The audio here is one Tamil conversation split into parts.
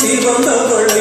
喜欢那个人。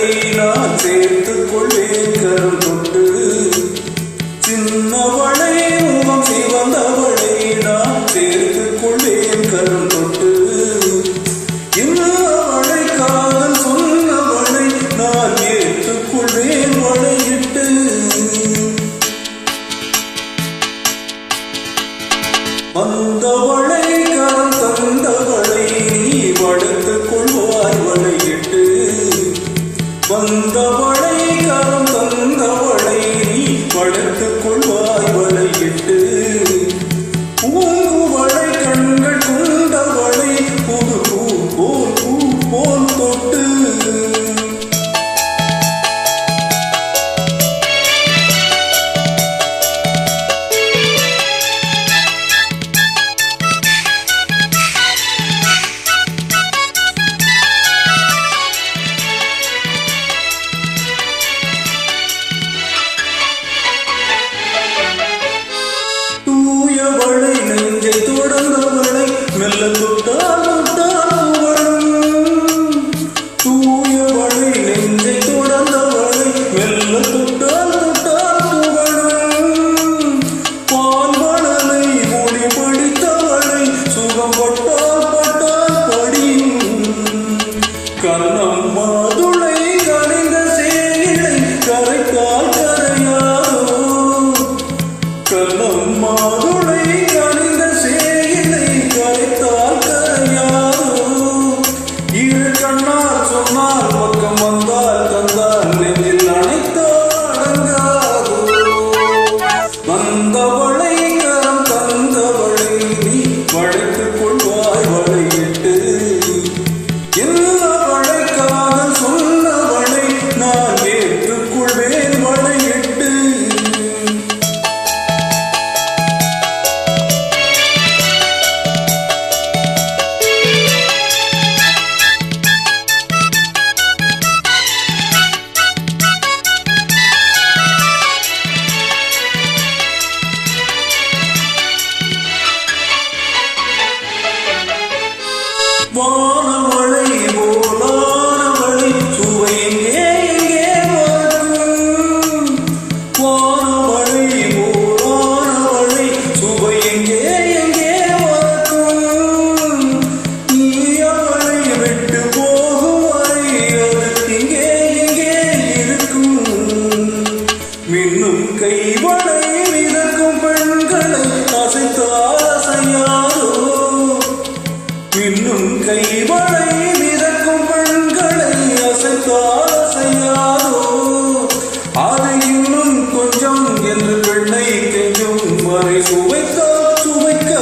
மறை சுவைக்கா. சுவைக்கா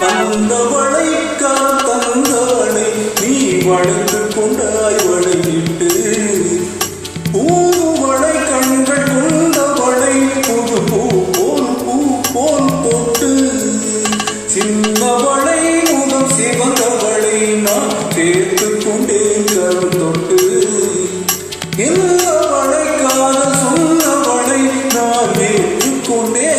தந்தவளை கா தந்தவளை நீ வளர்ந்து கொண்டாய் வளையிட்டு பூவளை கண்கள் கொண்டவளை புது பூ போல் பூ போல் தொட்டு சின்னவளை முகம் சிவந்தவளை நான் சேர்த்து கொண்டேன் கரும் தொட்டு. இல்லவளை காதல் சொன்னவளை நான் esconder